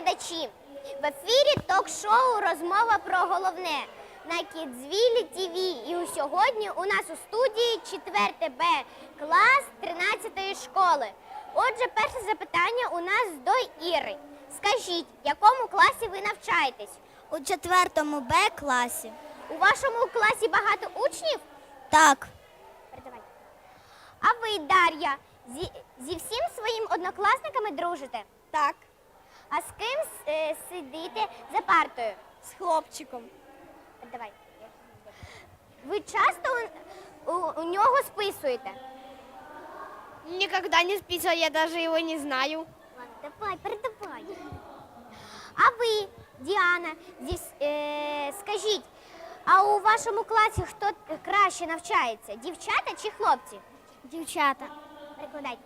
глядачі! В ефірі ток-шоу Розмова про головне на Кідзвілі ТВ. І сьогодні у нас у студії 4 Б клас 13 школи. Отже, перше запитання у нас до Іри. Скажіть, в якому класі ви навчаєтесь? У четвертому Б класі. У вашому класі багато учнів? Так. Передавай. А ви, Дар'я, зі, зі всім своїм однокласниками дружите? Так. А з ким е, сидите за партою? З хлопчиком. Давай. Ви часто у, у, у нього списуєте? Никогда не списывал, я даже его не знаю. Ладно, давай, передавай. А ви, Діана, зі, е, скажіть, а у вашому класі хто краще навчається? Дівчата чи хлопці? Дівчата. Перекладай.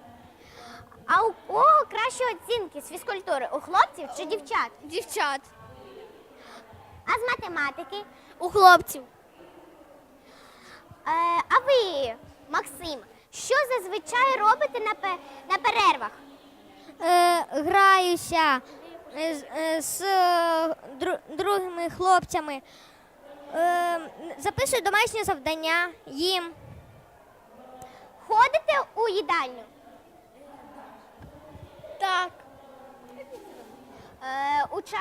А у кого кращі оцінки з фізкультури? У хлопців чи дівчат? Дівчат. А з математики? У хлопців. Е, а ви, Максим, що зазвичай робите на, пе- на перервах? Е, граюся е, з, е, з е, дру- другими хлопцями. Е, записую домашні завдання їм. Ходите у їдальню? Так. Е, уча...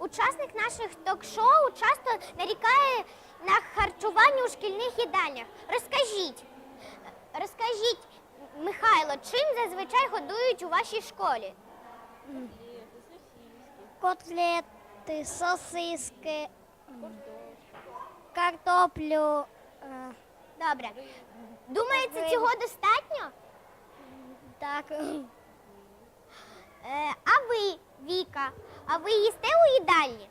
Учасник наших ток-шоу часто нарікає на харчування у шкільних їдальнях. Розкажіть, розкажіть, Михайло, чим зазвичай годують у вашій школі? Котлети, сосиски, картоплю. е, Добре. Думаєте, цього достатньо? Так. Е, а ви, Віка, а ви їсте у їдальні?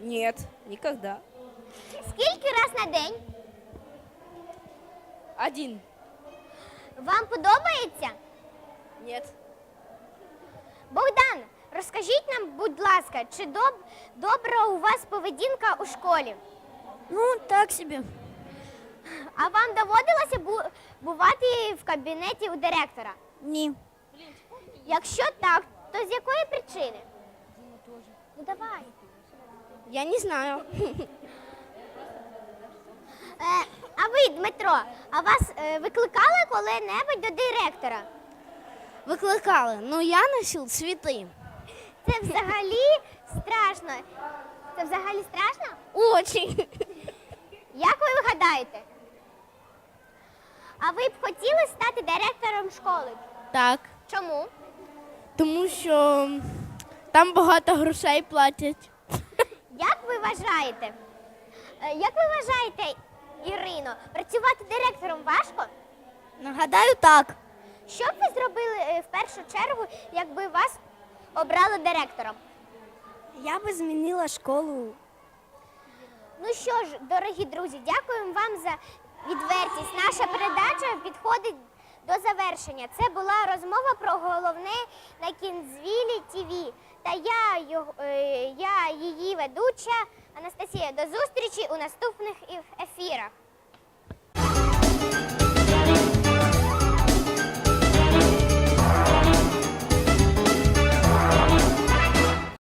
Нет, никогда. Скільки раз на день? Один. Вам подобається? Нет. Bогдан, розкажіть нам, будь ласка, чи доб... добра у вас поведінка у школі? Ну, так собі. А вам доводилося бу... бувати в кабінеті у директора? Ні. Якщо так, то з якої причини? Ну давай. Я не знаю. Е, а ви, Дмитро, а вас е, викликали коли-небудь до директора? Викликали. Ну я носив цвіти. Це взагалі страшно. Це взагалі страшно? Очень. Як ви гадаєте? А ви б хотіли стати директором школи? Так, Чому? Тому що там багато грошей платять. Як ви вважаєте? Е, Як ви вважаєте, Ірино, працювати директором важко? Нагадаю, так. Що б ви зробили е, в першу чергу, якби вас обрали директором? Я би змінила школу. Ну що ж, дорогі друзі, дякуємо вам за відвертість. Наша передача підходить до завершення. Це була розмова про головне на Кінзвілі ТВ. Та я, його- е, я її ведуча Анастасія. До зустрічі у наступних ефірах.